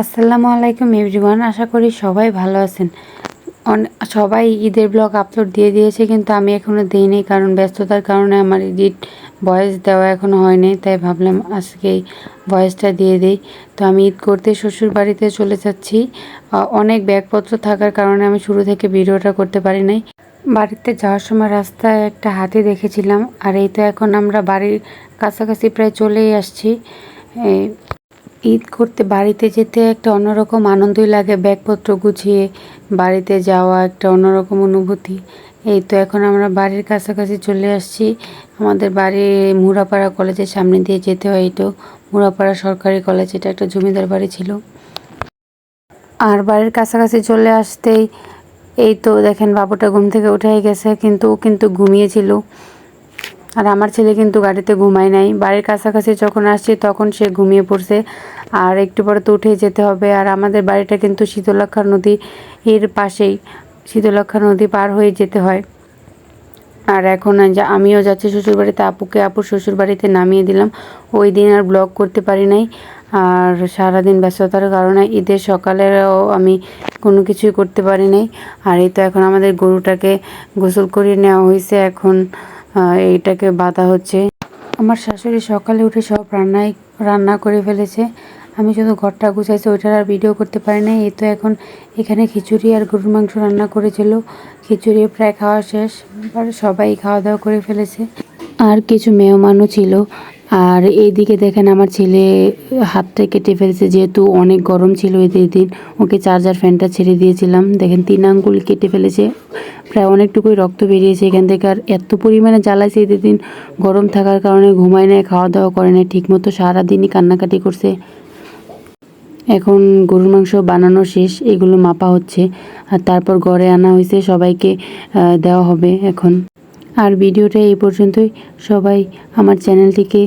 আসসালামু আলাইকুম এভরিওয়ান, আশা করি সবাই ভালো আছেন। সবাই ঈদের ব্লগ আপলোড দিয়ে দিয়েছে, কিন্তু আমি এখনও দিইনি কারণ ব্যস্ততার কারণে আমার এডিট ভয়েস দেওয়া এখনও হয়নি, তাই ভাবলাম আজকেই ভয়েসটা দিয়ে দিই। তো আমি ঈদ করতে শ্বশুর বাড়িতে চলে যাচ্ছি। অনেক ব্যাগপত্র থাকার কারণে আমি শুরু থেকে ভিডিওটা করতে পারি নাই। বাড়িতে যাওয়ার সময় রাস্তায় একটা হাতি দেখেছিলাম, আর এই তো এখন আমরা বাড়ির কাছাকাছি প্রায় চলেই আসছি। ঈদ করতে বাড়িতে যেতে একটা অন্যরকম আনন্দই লাগে, ব্যাগপত্র গুছিয়ে বাড়িতে যাওয়া একটা অন্যরকম অনুভূতি। এই তো এখন আমরা বাড়ির কাছাকাছি চলে আসছি। আমাদের বাড়ি মুরাপাড়া কলেজের সামনে দিয়ে যেতে হয় তো। মুরাপাড়া সরকারি কলেজ, এটা একটা জমিদার বাড়ি ছিল। আর বাড়ির কাছাকাছি চলে আসতেই এই তো দেখেন বাবুটা ঘুম থেকে উঠে গেছে, কিন্তু ও কিন্তু ঘুমিয়েছিল। আর আমার ছেলে কিন্তু গাড়িতে ঘুমায় নাই। বাড়ির কাছাকাছি যখন আসছি তখন সে ঘুমিয়ে পড়ছে। আর একটু পরে তো উঠে যেতে হবে। আর আমাদের বাড়িটা কিন্তু শীতলক্ষা নদী এর পাশেই। শীতলক্ষা নদী পার হয়ে যেতে হয়। আর এখন আমিও যাচ্ছি শ্বশুরবাড়িতে। আপুকে আপুর শ্বশুরবাড়িতে নামিয়ে দিলাম। ওই দিন আর ব্লগ করতে পারি নাই। আর সারাদিন ব্যস্ততার কারণে ঈদের সকালেও আমি কোনো কিছুই করতে পারি নাই। আর এই তো এখন আমাদের গরুটাকে গোসল করিয়ে নেওয়া হয়েছে। এখন এইটাকে বাঁধা হচ্ছে। আমার শাশুড়ি সকালে উঠে সব রান্নাই, রান্না করে ফেলেছে। আমি শুধু ঘরটা গুছাইছি, ওইটার আর ভিডিও করতে পারি না এই তো এখন এখানে খিচুড়ি আর গরুর মাংস রান্না করেছিল। খিচুড়ি প্রায় খাওয়া শেষ সবাই খাওয়া দাওয়া করে ফেলেছে। আর কিছু মেহমানও ছিল। আর এইদিকে দেখেন আমার ছেলে হাতটা কেটে ফেলেছে, যেহেতু অনেক গরম ছিল ঈদের দিন, ওকে চার্জার ফ্যানটা ছেড়ে দিয়েছিলাম। দেখেন তিন আঙ্গুল কেটে ফেলেছে, প্রায় অনেকটুকুই রক্ত বেরিয়েছে এখান থেকে। আর এত পরিমাণে জ্বালাইছে ঈদের দিন, গরম থাকার কারণে ঘুমায় নেয় খাওয়া দাওয়া করে না ঠিকমতো সারাদিনই কান্নাকাটি করছে। এখন গরুর মাংস বানানো শেষ, এগুলো মাপা হচ্ছে, আর তারপর ঘরে আনা হয়েছে, সবাইকে দেওয়া হবে এখন। আর ভিডিওটা এই পর্যন্তই। সবাই আমার চ্যানেলটিকে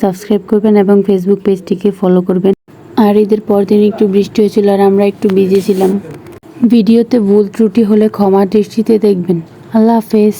সাবস্ক্রাইব করবেন এবং ফেসবুক পেজটিকে ফলো করবেন। আর ঈদের পরদিন একটু বৃষ্টি হয়েছিল আর আমরা একটু বিজি ছিলাম। ভিডিওতে ভুল ত্রুটি হলে ক্ষমা দৃষ্টিতে দেখবেন। আল্লাহ হাফেজ।